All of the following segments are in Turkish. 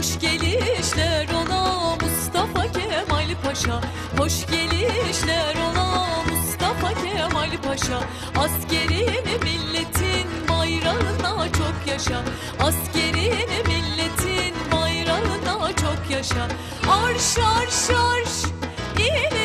Hoş gelişler ola Mustafa Kemal Paşa. Hoş gelişler ola Mustafa Kemal Paşa. Askerini milletin bayrağına çok yaşa. Askerini milletin bayrağına çok yaşa. Arş arş arş ileri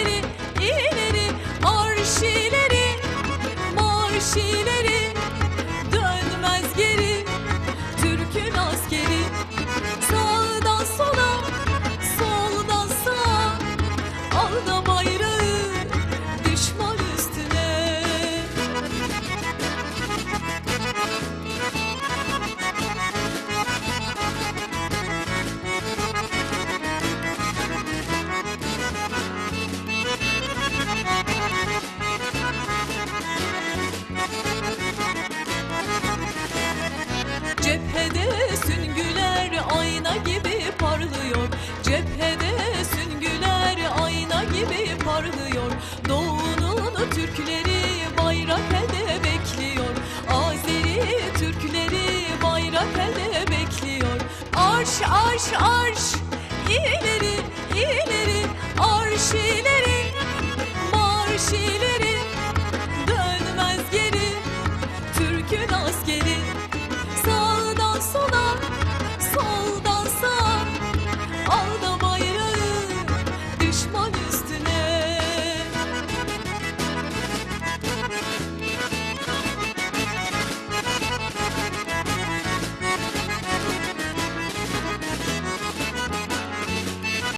Cephede süngüler ayna gibi Türkleri bayrak elde bekliyor. Azeri Türkleri bayrak elde bekliyor. Arş arş arş. İleri ileri arş ileri marş ileri